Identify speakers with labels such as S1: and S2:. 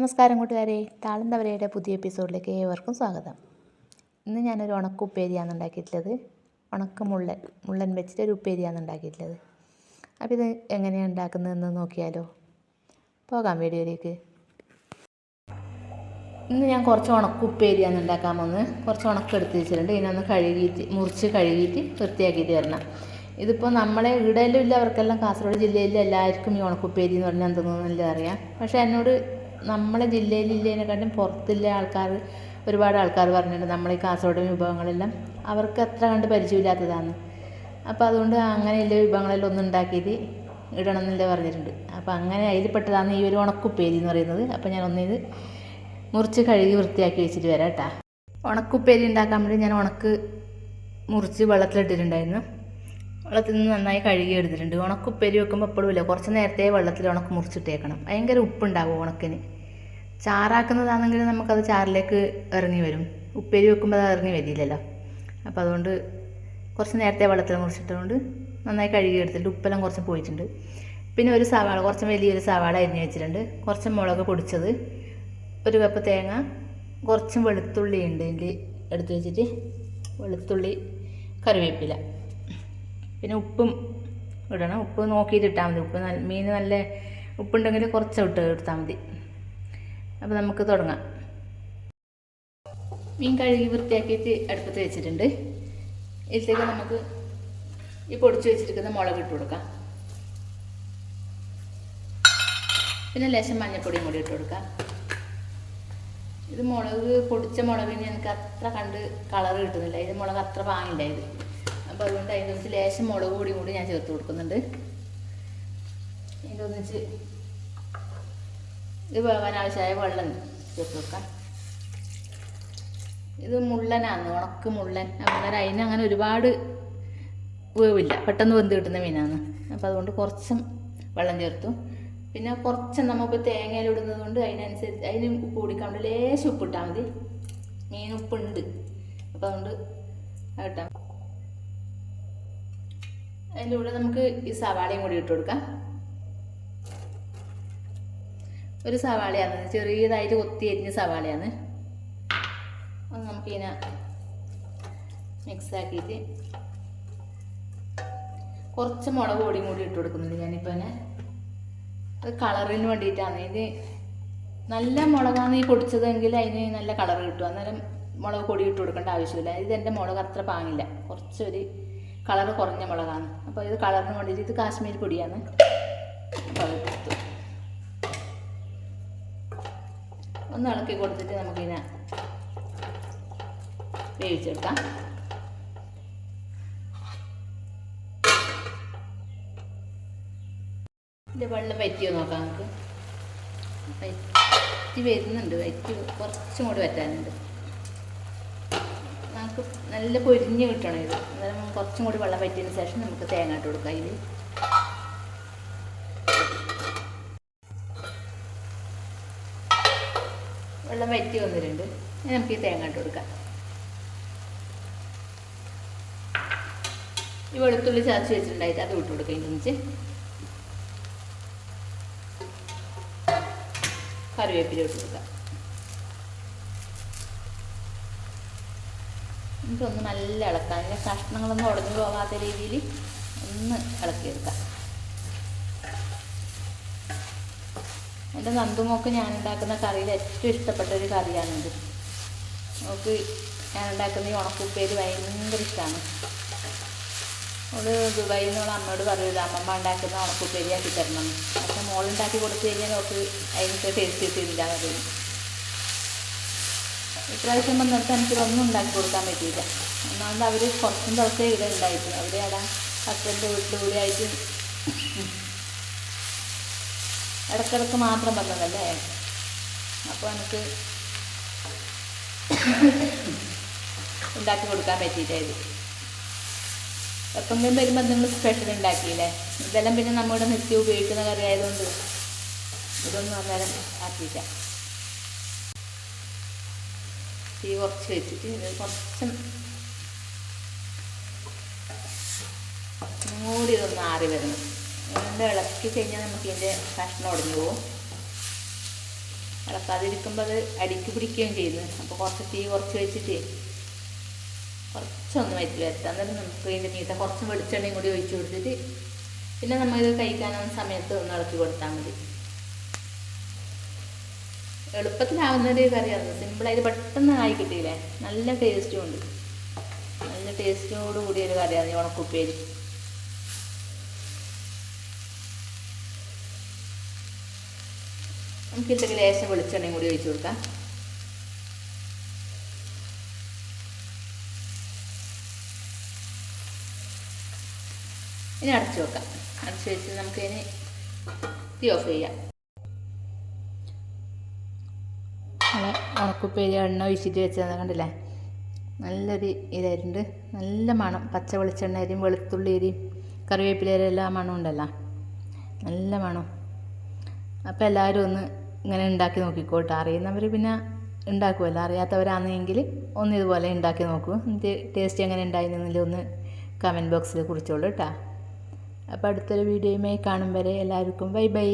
S1: നമസ്കാരം കൂട്ടുകാരെ. താളന്തവരയുടെ പുതിയ എപ്പിസോഡിലേക്ക് ഏവർക്കും സ്വാഗതം. ഇന്ന് ഞാനൊരു ഉണക്ക ഉപ്പേരിയാണ് ഉണ്ടാക്കിയിട്ടുള്ളത്. ഉണക്ക മുള്ളൻ മുള്ളൻ വെച്ചിട്ട് ഒരു ഉപ്പേരിയാണ് ഉണ്ടാക്കിയിട്ടുള്ളത്. അപ്പോൾ ഇത് എങ്ങനെയാണ് ഉണ്ടാക്കുന്നതെന്ന് നോക്കിയാലോ. പോകാം വീഡിയോയിലേക്ക്. ഇന്ന് ഞാൻ കുറച്ച് ഉണക്ക ഉപ്പേരിയാണ് ഉണ്ടാക്കാൻ പോകുന്നത്. കുറച്ച് ഉണക്ക എടുത്ത് വെച്ചിട്ടുണ്ട്. ഇതിനൊന്ന് കഴുകിയിട്ട് മുറിച്ച് കഴുകിയിട്ട് വൃത്തിയാക്കിയിട്ട് വരണം. ഇതിപ്പോൾ നമ്മളെ ഇവിടെയെല്ലാം ഇല്ല അവർക്കെല്ലാം കാസർഗോഡ് ജില്ലയിലെല്ലാവർക്കും ഈ ഉണക്കുപ്പേരി എന്ന് പറഞ്ഞാൽ എന്തെന്നല്ല അറിയാം പക്ഷേ എന്നോട് നമ്മളെ ജില്ലയിലില്ലതിനെക്കാട്ടും പുറത്തുള്ള ആൾക്കാർ ഒരുപാട് ആൾക്കാർ പറഞ്ഞിട്ടുണ്ട്. നമ്മളെ ഈ കാസർഗോഡ് വിഭവങ്ങളെല്ലാം അവർക്ക് അത്ര കണ്ട് പരിചയമില്ലാത്തതാണ്. അപ്പോൾ അതുകൊണ്ട് അങ്ങനെയുള്ള വിഭവങ്ങളെല്ലാം ഒന്ന് ഉണ്ടാക്കിയിട്ട് ഇടണം എന്നല്ലേ പറഞ്ഞിട്ടുണ്ട്. അപ്പോൾ അങ്ങനെ അതിൽ പെട്ടതാണ് ഈ ഒരു ഉണക്കുപ്പേരി എന്ന് പറയുന്നത്. അപ്പോൾ ഞാൻ ഒന്നിത് മുറിച്ച് കഴുകി വൃത്തിയാക്കി വെച്ചിട്ട് വരാം കേട്ടോ. ഉണക്കുപ്പേരി ഉണ്ടാക്കാൻ വേണ്ടി ഞാൻ ഉണക്ക് മുറിച്ച് വെള്ളത്തിലിട്ടിട്ടുണ്ടായിരുന്നു. വെള്ളത്തിൽ നിന്ന് നന്നായി കഴുകി എടുത്തിട്ടുണ്ട്. ഉണക്കുപ്പേരി വെക്കുമ്പോൾ എപ്പോഴും ഇല്ല? കുറച്ച് നേരത്തെ വെള്ളത്തിൽ ഉണക്ക് മുറിച്ചിട്ടേക്കണം. ഭയങ്കര ഉപ്പുണ്ടാവും ഉണക്കിന്. ചാറാക്കുന്നതാണെങ്കിൽ നമുക്കത് ചാറിലേക്ക് ഇറങ്ങി വരും. ഉപ്പേരി വെക്കുമ്പോൾ അത് ഇറങ്ങി വരില്ലല്ലോ. അപ്പോൾ അതുകൊണ്ട് കുറച്ച് നേരത്തെ വെള്ളത്തിൽ മുറിച്ചിട്ടുകൊണ്ട് നന്നായി കഴുകി എടുത്തിട്ടുണ്ട്. ഉപ്പെല്ലാം കുറച്ച് പോയിട്ടുണ്ട്. പിന്നെ ഒരു സവാള കുറച്ച് വലിയൊരു സവാള അരിഞ്ഞ് വെച്ചിട്ടുണ്ട്. കുറച്ച് മുളക് പൊടിച്ചത് ഒരു കപ്പ് തേങ്ങ കുറച്ച് വെളുത്തുള്ളി ഉണ്ട് ഇതിൽ എടുത്ത് വെച്ചിട്ട് വെളുത്തുള്ളി കറിവേപ്പില. പിന്നെ ഉപ്പും ഇടണം. ഉപ്പ് നോക്കിയിട്ട് ഇട്ടാൽ മതി. ഉപ്പ് നല്ല മീൻ നല്ല ഉപ്പുണ്ടെങ്കിൽ കുറച്ച് ഇട്ട് എടുത്താൽ മതി. അപ്പോൾ നമുക്ക് തുടങ്ങാം. മീൻ കഴുകി വൃത്തിയാക്കിയിട്ട് അടുപ്പത്ത് വെച്ചിട്ടുണ്ട്. ഇതിലേക്ക് നമുക്ക് ഈ പൊടിച്ച് വെച്ചിരിക്കുന്ന മുളക് ഇട്ട് കൊടുക്കാം. പിന്നെ ലേശം മഞ്ഞൾപ്പൊടിയും കൂടി ഇട്ട് കൊടുക്കാം. ഇത് മുളക് പൊടിച്ച മുളകിന് എനിക്ക് അത്ര കണ്ട് കളർ കിട്ടുന്നില്ല. ഇത് മുളക് അത്ര പാങ്ങില്ല ഇത്. അപ്പോൾ അതുകൊണ്ട് അതിന്റെ കുറച്ച് ലേശം മുളക് പൊടിയും കൂടി ഞാൻ ചേർത്ത് കൊടുക്കുന്നുണ്ട്. അതിന്റെ ഒന്നിച്ച് ഇത് വേവാൻ ആവശ്യമായ വെള്ളം ചേർത്ത് വെക്കാം ഇത് മുള്ളനാണ് ഉണക്ക് മുള്ളൻ. അങ്ങനെ അതിന് അങ്ങനെ ഒരുപാട് വേവില്ല. പെട്ടെന്ന് വെന്ത് കിട്ടുന്ന മീനാണ് അപ്പോൾ അതുകൊണ്ട് കുറച്ചും വെള്ളം ചേർത്തു. പിന്നെ കുറച്ച് നമ്മളിപ്പോൾ തേങ്ങയിലിടുന്നത് കൊണ്ട് അതിനനുസരിച്ച് അതിന് ഉപ്പ് കുടിക്കാൻ വേണ്ടി ലേശം ഉപ്പിട്ടാൽ മതി. മീൻ ഉപ്പുണ്ട്. അപ്പോൾ അതുകൊണ്ട് കേട്ടോ അതിന്റെ കൂടെ നമുക്ക് ഈ സവാളയും കൂടി ഇട്ട് കൊടുക്കാം. ഒരു സവാളയാണ്. ചെറിയതായിട്ട് കൊത്തി എരിഞ്ഞ സവാളയാണ്. ഒന്ന് മിക്സ് ആക്കിയിട്ട് കുറച്ച് മുളക് പൊടിയും കൂടി ഇട്ട് കൊടുക്കുന്നുണ്ട് ഞാനിപ്പോൾ തന്നെ അത് കളറിന് വേണ്ടിയിട്ടാണ്. ഇത് നല്ല മുളകാണ് ഈ പൊടിച്ചതെങ്കിൽ അതിന് നല്ല കളർ കിട്ടും. അന്നേരം മുളക് പൊടി ഇട്ട് കൊടുക്കേണ്ട ആവശ്യമില്ല. ഇത് എന്റെ മുളക് അത്ര പാങ്ങില്ല. കുറച്ചൊരു കളർ കുറഞ്ഞ മുളകാണ്. അപ്പോൾ ഇത് കളറിന് വേണ്ടിയിട്ട് ഇത് കാശ്മീരി പൊടിയാണ്. അപ്പോൾ ഒന്ന് ഇളക്കി കൊടുത്തിട്ട് നമുക്കിതിനെ വേവിച്ചെടുക്കാം. ഇതിന്റെ വെള്ളം വറ്റിയോ നോക്കാം നമുക്ക്. വറ്റി വരുന്നുണ്ട്. വറ്റി കുറച്ചും കൂടി വറ്റാനുണ്ട്. നല്ല പൊരിഞ്ഞ് കിട്ടണം ഇത്. അന്നേരം കുറച്ചും കൂടി വെള്ളം വറ്റിയതിന് ശേഷം നമുക്ക് തേങ്ങ ഇട്ട് കൊടുക്കാം ഇതിൽ വെള്ളം വറ്റി വന്നിട്ടുണ്ട്. ഇനി നമുക്ക് ഈ തേങ്ങ ഇട്ട് കൊടുക്കാം. ഈ വെളുത്തുള്ളി ചതച്ച് വെച്ചിട്ടുണ്ടായിട്ട് അത് വിട്ട് കൊടുക്കാം ഇതിന് കറിവേപ്പില ഇട്ട് കൊടുക്കാം. എന്നിട്ടൊന്ന് നല്ല ഇളക്കാം. അതിന്റെ കഷ്ണങ്ങളൊന്നും ഉടഞ്ഞു പോകാത്ത രീതിയിൽ ഒന്ന് ഇളക്കിയെടുക്കാം. എന്റെ നന്ദുമോക്ക് ഞാൻ ഉണ്ടാക്കുന്ന കറിയിൽ ഏറ്റവും ഇഷ്ടപ്പെട്ട ഒരു കറിയാണിത്. നമുക്ക് ഞാൻ ഉണ്ടാക്കുന്ന ഈ ഉണക്കുപ്പേര് ഭയങ്കര ഇഷ്ടമാണ് അവൾ ദുബായിൽ നിന്നുള്ള അമ്മയോട് പറയൂല അമ്മമ്മ ഉണ്ടാക്കുന്ന ഉണക്കുപ്പേരി ആക്കി തരണം. പക്ഷെ മോളുണ്ടാക്കി കൊടുത്തു കഴിഞ്ഞാൽ നമുക്ക് അതിനൊക്കെ ടേസ്റ്റ് കിട്ടിയില്ല പറയും ഇപ്രാവശ്യം വന്നിട്ട് എനിക്കിതൊന്നും ഉണ്ടാക്കി കൊടുക്കാൻ പറ്റിയില്ല. ഒന്നാമത് അവർ കുറച്ചും ദിവസം ഇവിടെ ഉണ്ടായിട്ട് അവർ അവിടെ ഹസ്ബൻഡ് വീട്ടിലൂടെ ആയിട്ട് ഇടക്കിടക്ക് മാത്രം വന്നതല്ലേ? അപ്പോൾ എനിക്ക് ഉണ്ടാക്കി കൊടുക്കാൻ പറ്റിയിട്ടായത് എപ്പോഴും വരുമ്പോൾ നിങ്ങൾ സ്പെഷ്യൽ ഉണ്ടാക്കിയില്ലേ? ഇതെല്ലാം പിന്നെ നമ്മുടെ നിത്യം ഉപയോഗിക്കുന്ന കറി ആയതുകൊണ്ട് ഇതൊന്നും അന്നേരം ആക്കിയില്ല. തീ കുറച്ച് വെച്ചിട്ട് ഇത് കുറച്ചും മൂടി ഇതൊന്ന് ആറി വരണം. അതുകൊണ്ട് ഇളക്കി കഴിഞ്ഞാൽ നമുക്ക് ഇതിന്റെ കഷ്ണം ഉടഞ്ഞു പോകും ഇളക്കാതിരിക്കുമ്പോൾ അത് അടിക്ക് പിടിക്കുകയും ചെയ്യുന്നു. അപ്പോൾ കുറച്ച് തീ കുറച്ച് വെച്ചിട്ട് കുറച്ചൊന്നും വറ്റി എത്താൻ തന്നെ നമുക്ക് ഇതിന്റെ മീത്ത കുറച്ച് വെളിച്ചെണ്ണയും കൂടി ഒഴിച്ചു കൊടുത്തിട്ട് പിന്നെ നമ്മളിത് കഴിക്കാനാവുന്ന സമയത്ത് ഒന്ന് ഇളക്കി കൊടുത്താൽ മതി. എളുപ്പത്തിലാവുന്ന ഒരു കറിയാണ്. സിമ്പിളായിട്ട് പെട്ടെന്ന് ആയി കിട്ടിയില്ലേ? നല്ല ടേസ്റ്റും ഉണ്ട്. നല്ല ടേസ്റ്റോട് കൂടിയ ഒരു കറിയാണ് ഈ ഉണക്കുപ്പേരി. നമുക്ക് ഇത്തിരി ലേശം വെളിച്ചെണ്ണയും കൂടി ഒഴിച്ചു കൊടുക്കാം. ഇനി അടച്ചു വെക്കാം. അടച്ചു വെച്ച് നമുക്ക് ഇനി തീ ഓഫ് ചെയ്യാം നമ്മളെ ഉണക്കുപ്പേരി എണ്ണ ഒഴിച്ചിട്ട് വെച്ചത് കണ്ടില്ലേ? നല്ലൊരു ഇതായിട്ടുണ്ട്. നല്ല മണം. പച്ച വെളിച്ചെണ്ണ വെളിച്ചെണ്ണയും കറിവേപ്പില കറിവേപ്പിലയും എല്ലാം മണം ഉണ്ടല്ലോ. നല്ല മണം. അപ്പോൾ എല്ലാവരും ഒന്ന് ഇങ്ങനെ ഉണ്ടാക്കി നോക്കിക്കോട്ടെ അറിയുന്നവർ പിന്നെ ഉണ്ടാക്കുമല്ലോ അറിയാത്തവരാണെങ്കിൽ ഒന്ന് ഇതുപോലെ ഉണ്ടാക്കി നോക്കൂ. ടേസ്റ്റ് എങ്ങനെ ഉണ്ടായിരുന്നില്ല ഒന്ന് കമന്റ് ബോക്സിൽ കുറിച്ചോളൂ കേട്ടോ. അപ്പോൾ അടുത്തൊരു വീഡിയോയുമായി കാണും വരെ എല്ലാവർക്കും ബൈ ബൈ.